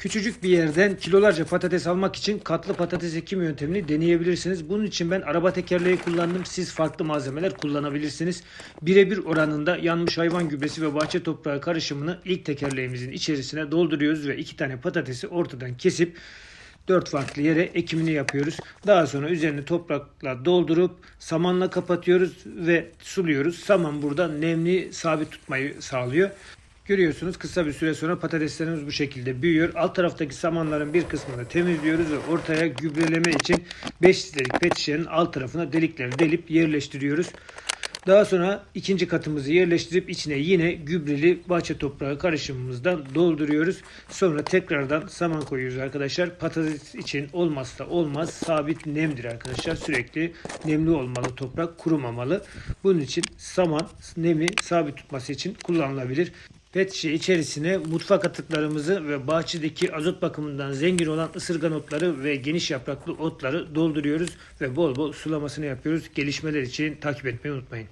Küçücük bir yerden kilolarca patates almak için katlı patates ekim yöntemini deneyebilirsiniz. Bunun için ben araba tekerleği kullandım. Siz farklı malzemeler kullanabilirsiniz. Birebir oranında yanmış hayvan gübresi ve bahçe toprağı karışımını ilk tekerleğimizin içerisine dolduruyoruz ve iki tane patatesi ortadan kesip dört farklı yere ekimini yapıyoruz. Daha sonra üzerini toprakla doldurup samanla kapatıyoruz ve suluyoruz. Saman burada nemli sabit tutmayı sağlıyor. Görüyorsunuz kısa bir süre sonra patateslerimiz bu şekilde büyüyor. Alt taraftaki samanların bir kısmını temizliyoruz ve ortaya gübreleme için 5 litrelik pet şişenin alt tarafına delikleri delip yerleştiriyoruz. Daha sonra ikinci katımızı yerleştirip içine yine gübreli bahçe toprağı karışımımızdan dolduruyoruz. Sonra tekrardan saman koyuyoruz arkadaşlar. Patates için olmazsa olmaz sabit nemdir arkadaşlar. Sürekli nemli olmalı toprak kurumamalı. Bunun için saman nemi sabit tutması için kullanılabilir. Pet şişe içerisine mutfak atıklarımızı ve bahçedeki azot bakımından zengin olan ısırgan otları ve geniş yapraklı otları dolduruyoruz ve bol bol sulamasını yapıyoruz. Gelişmeler için takip etmeyi unutmayın.